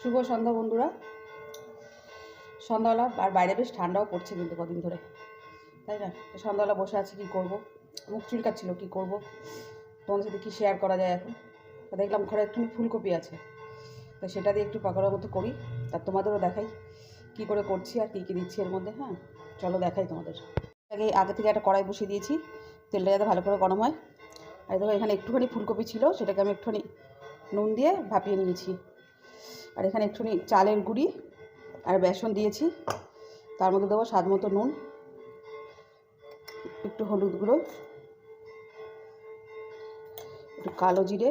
শুভ সন্ধ্যা বন্ধুরা। সন্ধ্যাবেলা আর বাইরে বেশ ঠান্ডাও পড়ছে কিন্তু কদিন ধরে। তাই না? সন্ধ্যাবেলা বসে আছি, কী করব? মুখ চুলকাচ্ছিল কী করব? তোমাদের সাথে কী শেয়ার করা যায় এখন? দেখলাম ঘরে একটু ফুলকপি আছে। তো সেটা দিয়ে একটু পাকোড়ার মতো করি আর তোমাদেরও দেখাই কী করে করছি আর কী কী দিচ্ছি এর মধ্যে হ্যাঁ? চলো দেখাই তোমাদের। আগে আগে থেকে একটা কড়াই বসিয়ে দিয়েছি, তেলটা যাতে ভালো করে গরম হয়। আর দেখো এখানে একটুখানি ফুলকপি ছিল, সেটাকে আমি একটুখানি নুন দিয়ে ভাপিয়ে নিয়েছি। আর এখানে একটুখানি চালের গুঁড়ি আর বেসন দিয়েছি। তার মধ্যে দেবো স্বাদ মতো নুন, একটু হলুদ গুঁড়ো, একটু কালো জিরে,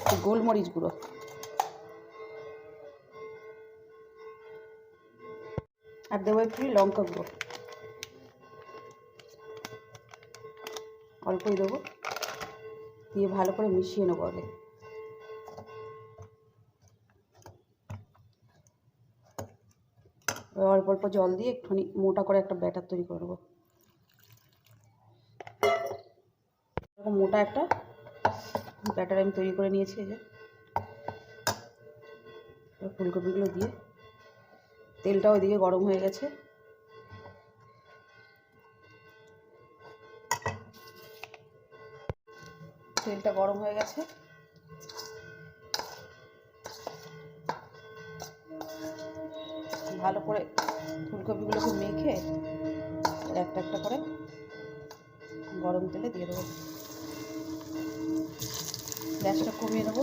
একটু গোলমরিচ গুঁড়ো। আর দেবো একটু লঙ্কা গুঁড়ো। অল্পই দেবো। দিয়ে ভালো করে মিশিয়ে নেব আগে অল্প অল্প জল দিয়ে একটুখানি মোটা করে একটা ব্যাটার তৈরি করে নেব। এরকম মোটা একটা ব্যাটার আমি তৈরি করে নিয়েছি এই যে। ফুলকপিগুলো দিয়ে তেলটাও ওইদিকে গরম হয়ে গেছে। তেলটা গরম হয়ে গেছে। ভালো করে ফুলকপিগুলোকে মেখে একটা একটা করে গরম তেলে দিয়ে দেবো। গ্যাসটা কমিয়ে দেবো।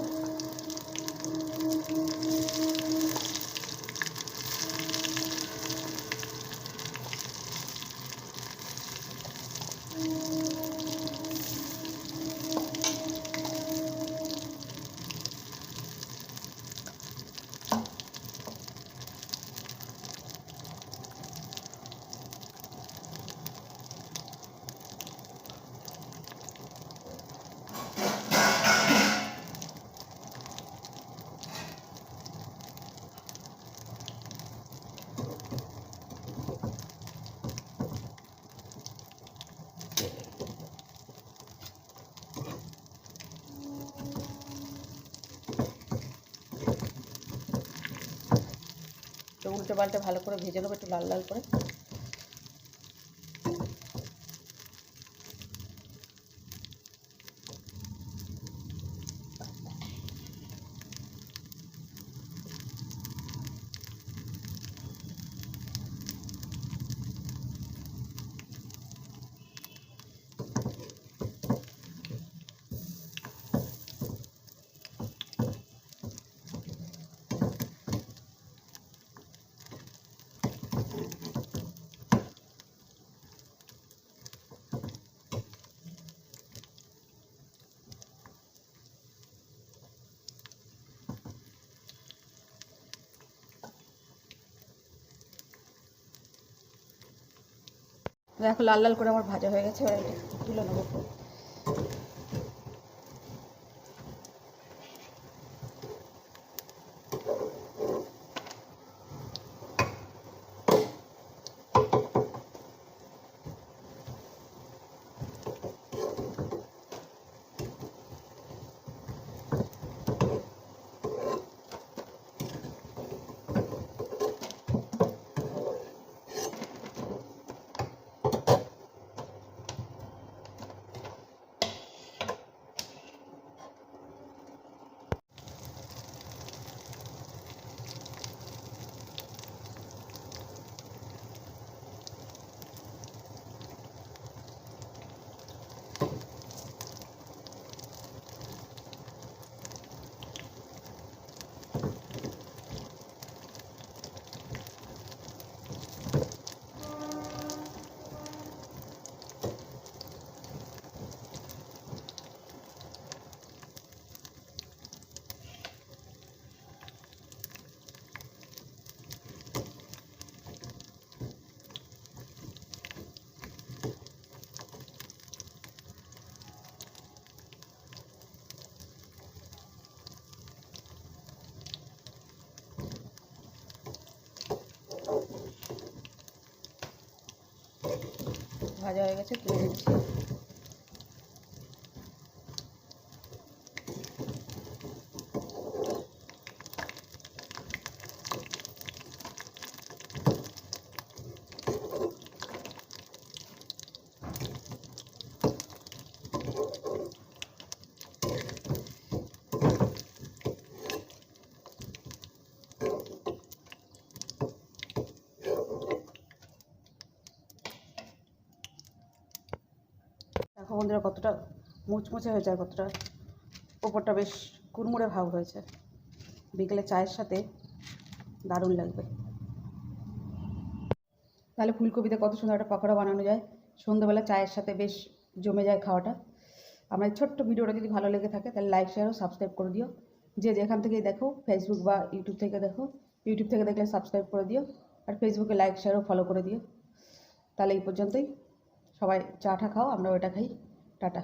উল্টে পাল্টে ভালো করে ভেজে নেব একটু লাল লাল করে। দেখো লাল লাল করে আমার ভাজা হয়ে গেছে তুলে নেব। ভাজা হয়ে গেছে তুলে দিচ্ছি বন্ধুরা কতটা মুচমুচে হয়েছে আর কতটা ওপরটা বেশ কুড়মুড়ে ভাব হয়েছে। বিকেলে চায়ের সাথে দারুণ লাগবে। তাহলে ফুলকপিতে কত সুন্দর একটা পকোড়া বানানো যায়। সন্ধ্যাবেলা চায়ের সাথে বেশ জমে যায় খাওয়াটা। আমার ছোট্ট ভিডিওটা যদি ভালো লেগে থাকে, তাহলে লাইক শেয়ার ও সাবস্ক্রাইব করে দিও। যে যেখান থেকেই দেখো ফেসবুক বা ইউটিউব থেকে দেখো ইউটিউব থেকে দেখলে সাবস্ক্রাইব করে দিও। আর ফেসবুকে লাইক শেয়ার ও ফলো করে দিও। তাহলে এই পর্যন্তই। সবাই চাটা খাও আমরা ওটা খাই টাটা।